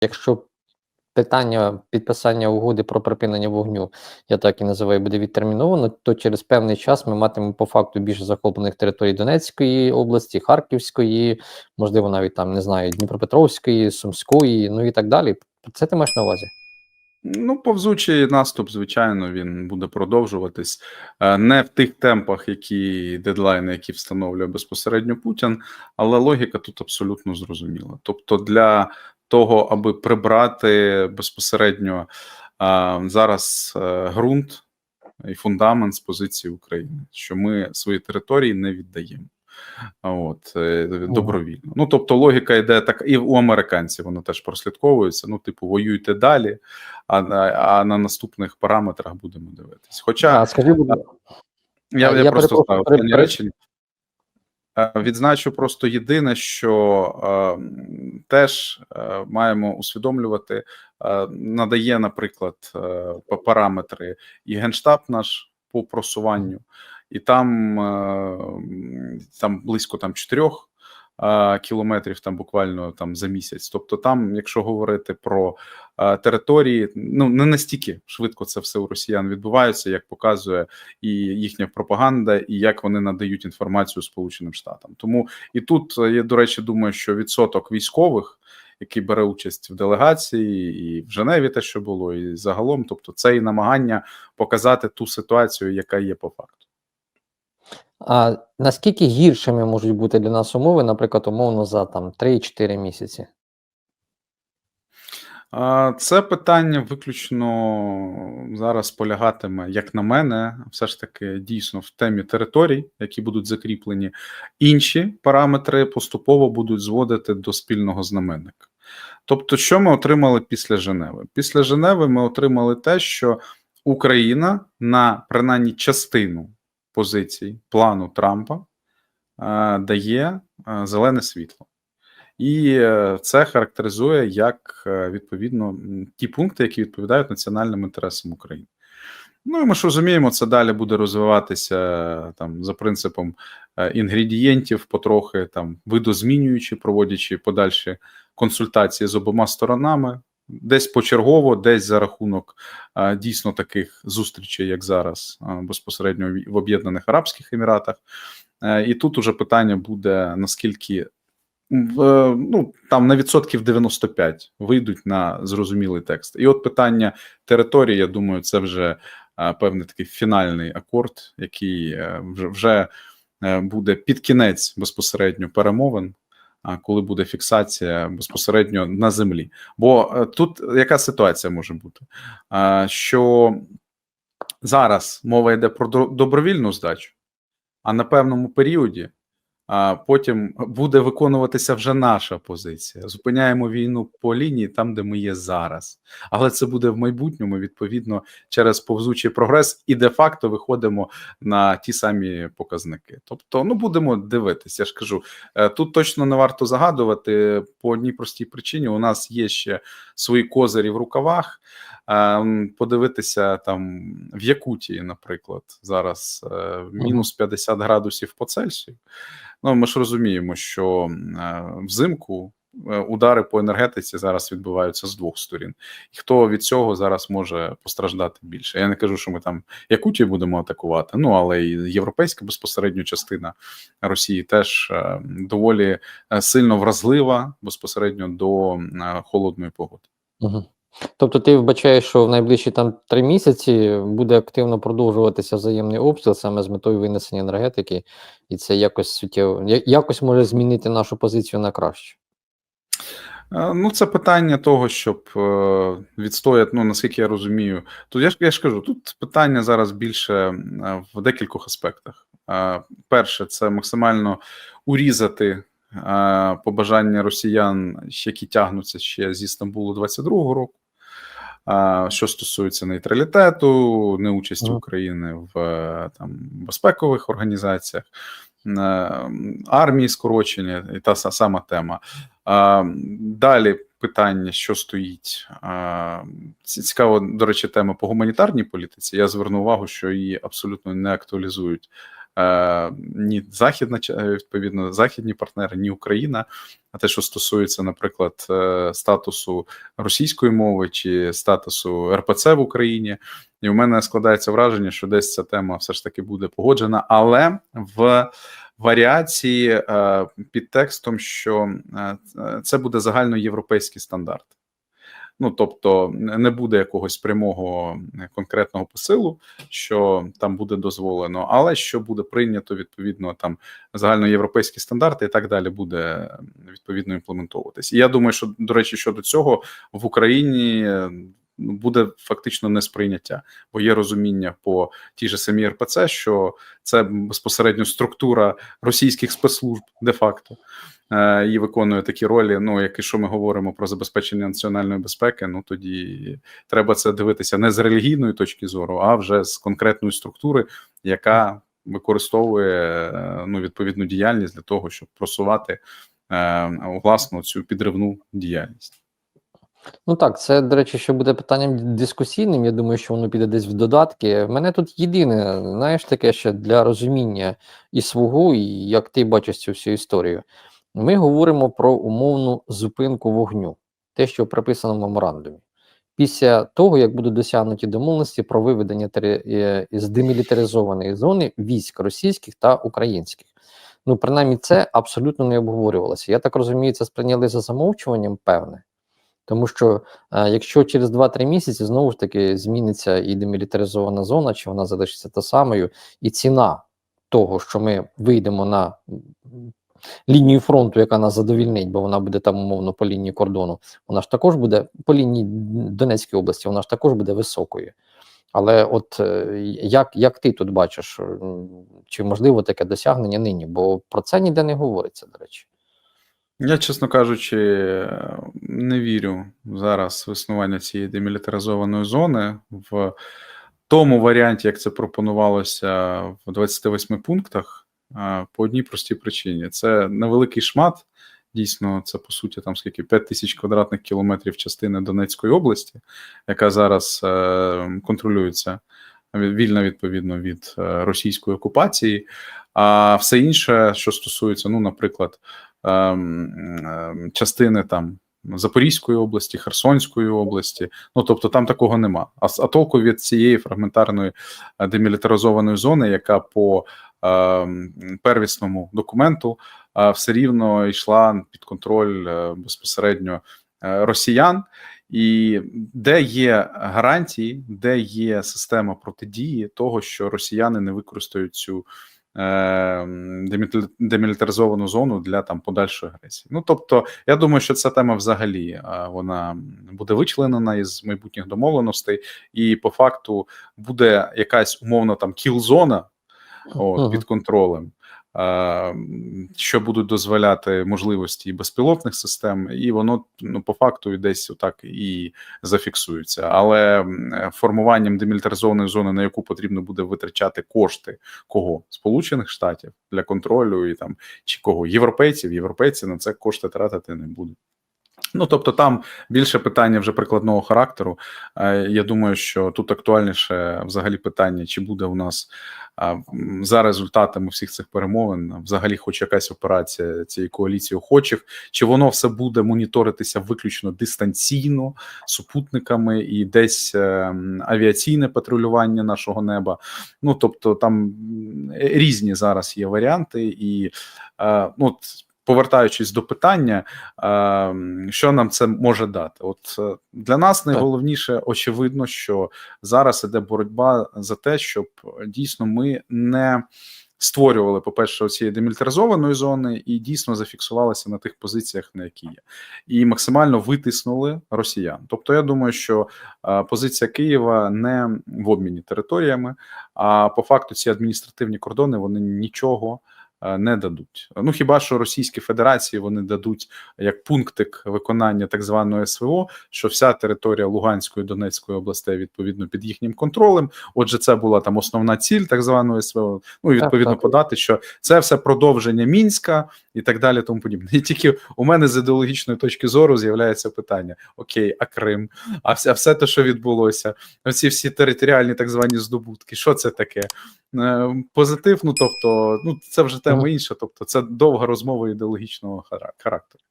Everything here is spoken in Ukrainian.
Якщо питання підписання угоди про припинення вогню, я так і називаю, буде відтерміновано, то через певний час ми матимемо по факту більше захоплених територій Донецької області, Харківської, можливо, навіть там не знаю, Дніпропетровської, Сумської, ну і так далі. Це ти маєш на увазі? Ну, повзучий наступ, звичайно, він буде продовжуватись Е, не в тих темпах, які дедлайни, які встановлює безпосередньо Путін, але логіка тут абсолютно зрозуміла. Тобто, для того, аби прибрати безпосередньо е, зараз е, ґрунт і фундамент з позиції України, що ми свої території не віддаємо. От е, добровільно. Ну тобто, логіка йде так, і у американців воно теж прослідковується. Ну, типу, воюйте далі, а, на- а на наступних параметрах будемо дивитись. Хоча А скажи, я, я, я просто пере- речення. Е, Відзначу просто єдине, що е, теж е, маємо усвідомлювати, надає, наприклад, параметри і генштаб наш по просуванню, і там, там близько там чотирьох кілометрів, там буквально там за місяць. Тобто, там, якщо говорити про території, ну не настільки швидко це все у росіян відбувається, як показує і їхня пропаганда, і як вони надають інформацію Сполученим Штатам. Тому і тут е, я до речі думаю, що відсоток військових, який бере участь в делегації, і в Женеві те, що було, і загалом, тобто це і намагання показати ту ситуацію, яка є по факту. А наскільки гіршими можуть бути для нас умови, наприклад, умовно за там 3-4 місяці? Це питання виключно зараз полягатиме, як на мене, все ж таки дійсно в темі територій, які будуть закріплені. Інші параметри поступово будуть зводити до спільного знаменника. Тобто, що ми отримали після Женеви? Після Женеви ми отримали те, що Україна на принаймні частину позицій плану Трампа е, дає е, зелене світло. І е, це характеризує як відповідно ті пункти, які відповідають національним інтересам України. Ну і ми ж розуміємо, це далі буде розвиватися там за принципом інгредієнтів, потрохи там видозмінюючи, проводячи подальші консультації з обома сторонами, десь почергово, десь за рахунок дійсно таких зустрічей, як зараз, безпосередньо в- Об'єднаних Арабських Еміратах. Е, І тут уже питання буде наскільки ну там на відсотків 95 вийдуть на зрозумілий текст. І от питання території, я думаю, це вже певний такий фінальний акорд, який е, вже, вже е, буде під кінець безпосередньо перемовин. Коли буде фіксація безпосередньо на землі, бо е, тут яка ситуація може бути? Що зараз мова йде про добровільну здачу, а на певному періоді а потім буде виконуватися вже наша позиція. Зупиняємо війну по лінії там, де ми є зараз. Але це буде в майбутньому, відповідно, через повзучий прогрес, і де-факто виходимо на ті самі показники. Тобто, ну будемо дивитися. Я ж кажу, е, тут точно не варто загадувати по одній простій причині. У нас є ще свої козирі в рукавах. Подивитися там в Якутії, наприклад, зараз е, мінус 50 градусів по Цельсію. Ну, ми ж розуміємо, що е, взимку е, удари по енергетиці зараз відбуваються з двох сторін. І хто від цього зараз може постраждати більше? Я не кажу, що ми там Якутію будемо атакувати, ну але і європейська безпосередньо частина Росії теж доволі сильно вразлива безпосередньо до холодної погоди. Угу. Тобто ти вбачаєш, що в найближчі там три місяці буде активно продовжуватися взаємний обстріл саме з метою винесення енергетики, і це якось суттєво якось може змінити нашу позицію на краще. Ну, це питання того, щоб е, відстояти, ну наскільки я розумію, тут я ж я ж кажу, тут питання зараз більше в декількох аспектах. Е, Перше, це максимально урізати е, побажання росіян, які тягнуться ще зі Стамбулу 22-го року. Що стосується нейтралітету, неучасті. України в е, там безпекових організаціях, е, армії скорочення, і та са- сама тема. Далі питання, що стоїть. Цікаво, до речі, тема по гуманітарній політиці. Я зверну увагу, що її абсолютно не актуалізують ні західна е, відповідно західні партнери, ні Україна. А те, що стосується, наприклад, е, статусу російської мови чи статусу РПЦ в Україні, і у мене складається враження, що десь ця тема все ж таки буде погоджена, але в варіації е, під текстом, що е, це буде загальноєвропейський стандарт. Ну, тобто, не буде якогось прямого е, конкретного посилу, що там буде дозволено, але що буде прийнято відповідно там загальноєвропейські стандарти і так далі буде відповідно імплементовуватись. І я думаю, що до речі, щодо цього в Україні е, буде фактично несприйняття, бо є розуміння по тій же самій РПЦ, що це безпосередньо структура російських спецслужб де-факто. е, І виконує такі ролі. Ну, як і що ми говоримо про забезпечення національної безпеки, ну тоді треба це дивитися не з релігійної точки зору, а вже з конкретної структури, яка використовує е, ну, відповідну діяльність для того, щоб просувати е, власну цю підривну діяльність. Ну так, це, до речі, що буде питанням дискусійним. Я думаю, що воно піде десь в додатки. Мене тут єдине, знаєш, таке ще для розуміння і свого, і як ти бачиш цю всю історію. Ми говоримо про умовну зупинку вогню, те, що прописано в меморандумі. Після того, як будуть досягнуті домовленості про виведення тери- е, з демілітаризованої зони військ російських та українських. Ну, принаймні, це абсолютно не обговорювалося. Я так розумію, це сприйняли за замовчуванням, певне. Тому що е, якщо через 2-3 місяці знову ж таки зміниться і демілітаризована зона, чи вона залишиться та самою, і ціна того, що ми вийдемо на лінію фронту, яка нас задовільнить, бо вона буде там умовно по лінії кордону, вона ж також буде по лінії Донецької області, вона ж також буде високою. Але от е, як, як ти тут бачиш, чи можливо таке досягнення нині? Бо про це ніде не говориться, до речі. Я, чесно кажучи, не вірю зараз в існування цієї демілітаризованої зони в тому варіанті, як це пропонувалося в 28 пунктах, по одній простій причині: це невеликий шмат. Дійсно, це по суті там скільки 5 тисяч квадратних кілометрів частини Донецької області, яка зараз е, контролюється ві- вільно відповідно від е, російської окупації. А все інше, що стосується, ну, наприклад, ем, ем, частини там Запорізької області, Херсонської області. Ну тобто там такого нема. А, а толку від цієї фрагментарної е, демілітаризованої зони, яка по ем, первісному документу е, все рівно йшла під контроль е, безпосередньо е, росіян. І де є гарантії, де є система протидії того, що росіяни не використають цю е, демілітаризовану зону для там подальшої агресії. Ну тобто, я думаю, що ця тема взагалі е, вона буде вичленена із майбутніх домовленостей, і по факту буде якась умовно там кіл-зона от, під контролем. Е, Що будуть дозволяти можливості безпілотних систем, і воно ну по факту десь отак і зафіксується. Але формуванням демілітаризованої зони, на яку потрібно буде витрачати кошти кого Сполучених Штатів для контролю і там чи кого європейців, європейці на це кошти тратити не будуть. Ну тобто, там більше питання вже прикладного характеру. Е, Я думаю, що тут актуальніше взагалі питання, чи буде у нас за результатами всіх цих перемовин взагалі, хоч якась операція цієї коаліції охочих, чи воно все буде моніторитися виключно дистанційно супутниками і десь е, авіаційне патрулювання нашого неба. Ну тобто, там різні зараз є варіанти, і е, ну, от, повертаючись до питання, е, що нам це може дати? От е, для нас найголовніше, очевидно, що зараз іде боротьба за те, щоб е, дійсно ми не створювали, по-перше, цієї демілітаризованої зони і дійсно зафіксувалися на тих позиціях, на які є, і максимально витиснули росіян. Тобто, я думаю, що е, позиція Києва не в обміні територіями, а по факту ці адміністративні кордони вони нічого не дадуть. Ну хіба що Російській Федерації вони дадуть як пунктик виконання так званої СВО, що вся територія Луганської Донецької областей відповідно під їхнім контролем. Отже, це була там основна ціль так званої СВО. Ну і Так, відповідно так. подати, що це все продовження мінська і так далі. Тому подібне. І тільки у мене з ідеологічної точки зору з'являється питання: Окей, а Крим, а все, а все те, що відбулося, оці всі територіальні так звані здобутки, що це таке? Е, Позитив, ну тобто, ну це вже тема інша, тобто це довга розмова ідеологічного хара- характеру.